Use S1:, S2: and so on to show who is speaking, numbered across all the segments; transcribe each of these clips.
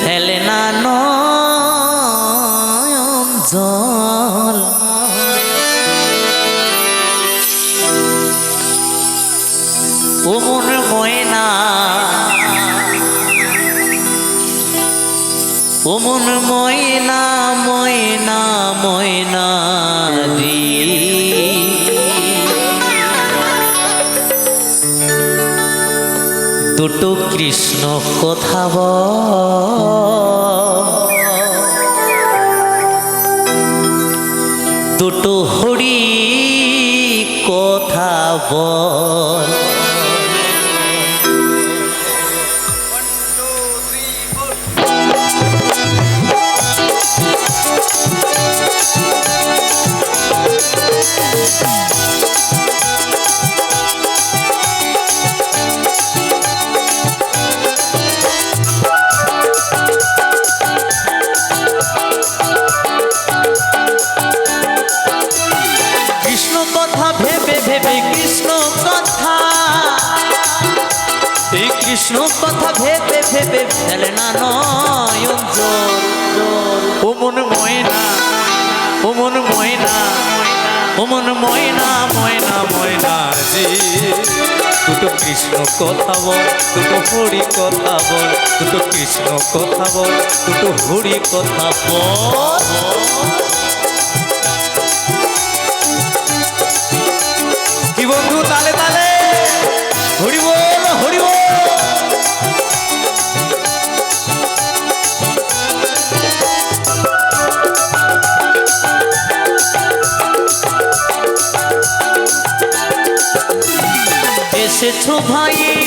S1: ফেলে না জল। ওমন ময়না। ওমন ময়না ময়না ময়না। দুটো কৃষ্ণ কথা দুটো হরি কথা বল। কৃষ্ণ কথা। এই কৃষ্ণ কথা ভেবে ভেবে ফেলে না নয়ন ময়না, ও মন ময়না, ও মন ময়না ময়না ময়না জি দুটো কৃষ্ণ কথা বল, দুটো হরি কথা বল, দুটো কৃষ্ণ কথা বল, দুটো হরি কথা বল। এসেছ ভাই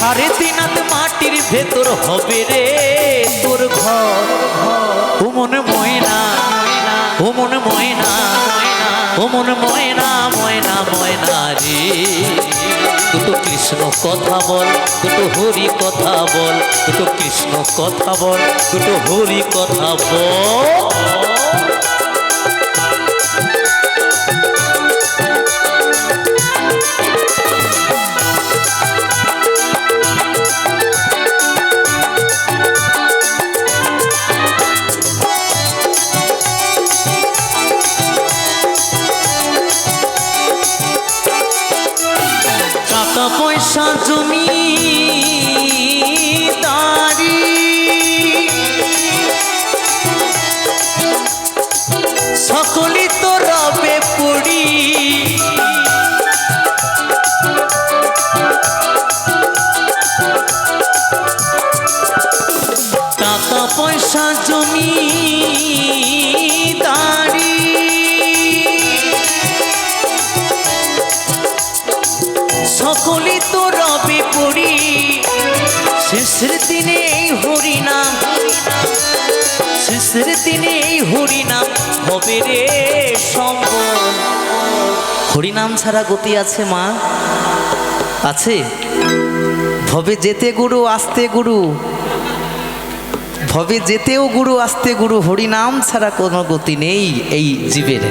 S1: সাড়ে তিন হাত মাটির ভেতর হবে রে তোর ঘর। ও মনে ময়না ও মনে ময়না, ও মনে ময়না ময়না ময়না রে। দুটো কৃষ্ণ কথা বল, দুটো হরি কথা বল, দুটো কৃষ্ণ কথা বল, দুটো হরি কথা বল। পয়সা জমি দাঁড়ি সকলে তো রবে পড়ি, শেষের দিনে এই হরিনাম শেষের দিনে এই হরিনাম হবে রে সম্বল হরিনাম ছাড়া গতি আছে মা? আছে। ভবে যেতে গুরু, আসতে গুরু। ভবে যেতেও গুরু, আসতে গুরু, হরিনাম ছাড়া কোনো গতি নেই এই জীবের।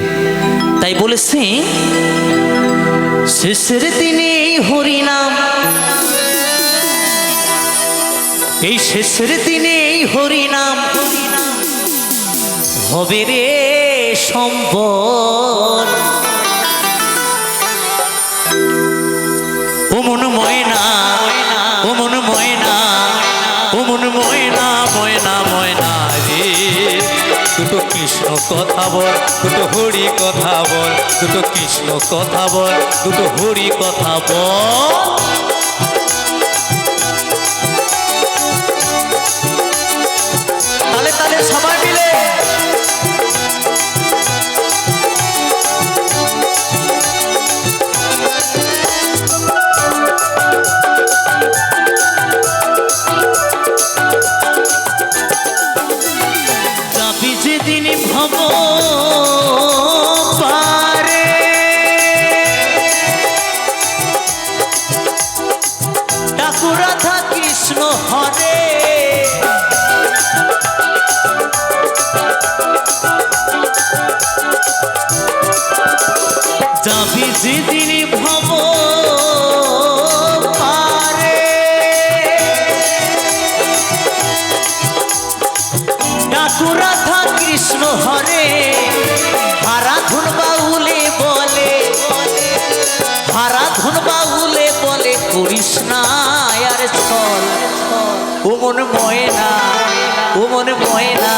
S1: তাই বলেছি, শেষের দিনে হরিনাম, এই শেষের দিনে হরিনাম হবে রে সম্বল। ও মন ময়না ময়না রে। দুটো কৃষ্ণ কথা বল, দুটো হরি কথা বল, দুটো কৃষ্ণ কথা বল, দুটো হরি কথা বল। নাভি যেদিন ভব, পারে। রাধা কৃষ্ণ হরে হারা ধুন বাউলে বলে হারা ধুন বাউলে বলে, করিস না আর ছল। ও ময়না ও ময়না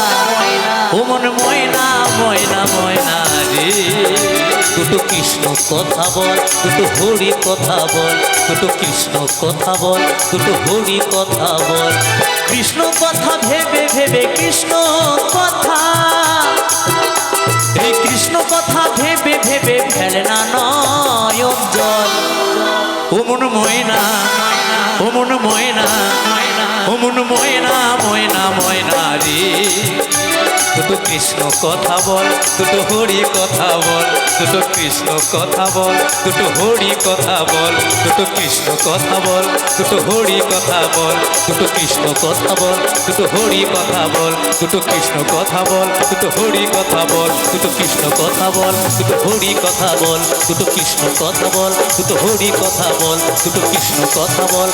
S1: ও ময়না ময়না ময়না রে। দুটো কৃষ্ণ কথা বল দুটো হরি কথা বল দুটো কৃষ্ণ কথা বল দুটো হরি কথা বল। কৃষ্ণ কথা ভেবে ভেবে কৃষ্ণ কথা। এই কৃষ্ণ কথা ভেবে ভেবে ফেলে না নয়ন জল। ও মন ময়না। ও মন ময়না ও মন ময়না ময়না ময়না রে দুটো কৃষ্ণ কথা বল দুটো হরি কথা বল দুটো কৃষ্ণ কথা বল দুটো হরি কথা বল দুটো কৃষ্ণ কথা বল দুটো হরি কথা বল দুটো কৃষ্ণ কথা বল দুটো হরি কথা বল দুটো কৃষ্ণ কথা বল দুটো হরি কথা বল দুটো কৃষ্ণ কথা বল দুটো হরি কথা বল দুটো কৃষ্ণ কথা বল দুটো হরি কথা বল দুটো কৃষ্ণ কথা বল